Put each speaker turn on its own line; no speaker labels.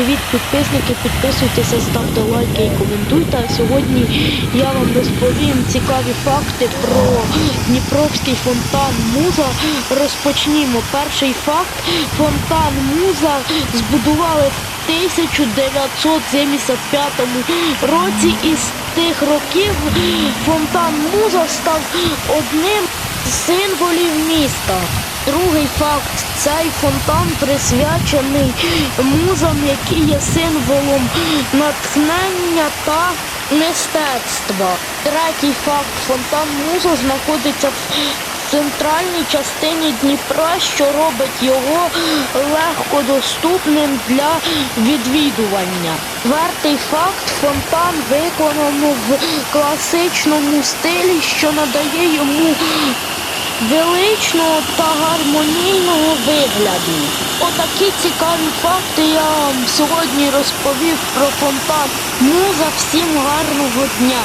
Привіт, підписники, підписуйтеся, ставте лайки і коментуйте. Сьогодні я вам розповім цікаві факти про Дніпровський фонтан Муза. Розпочнімо. Перший факт. Фонтан Муза збудували в 1975 році і з тих років фонтан Муза став одним символів міста. Другий факт цей фонтан присвячений музам, які є символом натхнення та мистецтва. Третій факт фонтан муза знаходиться в центральній частині Дніпра, що робить його легкодоступним для відвідування. Четвертий факт фонтан виконано в класичному стилі, що надає йому величного та гармонійного вигляду. Отакі цікаві факти я вам сьогодні розповів про фонтан. Муза всім гарного дня!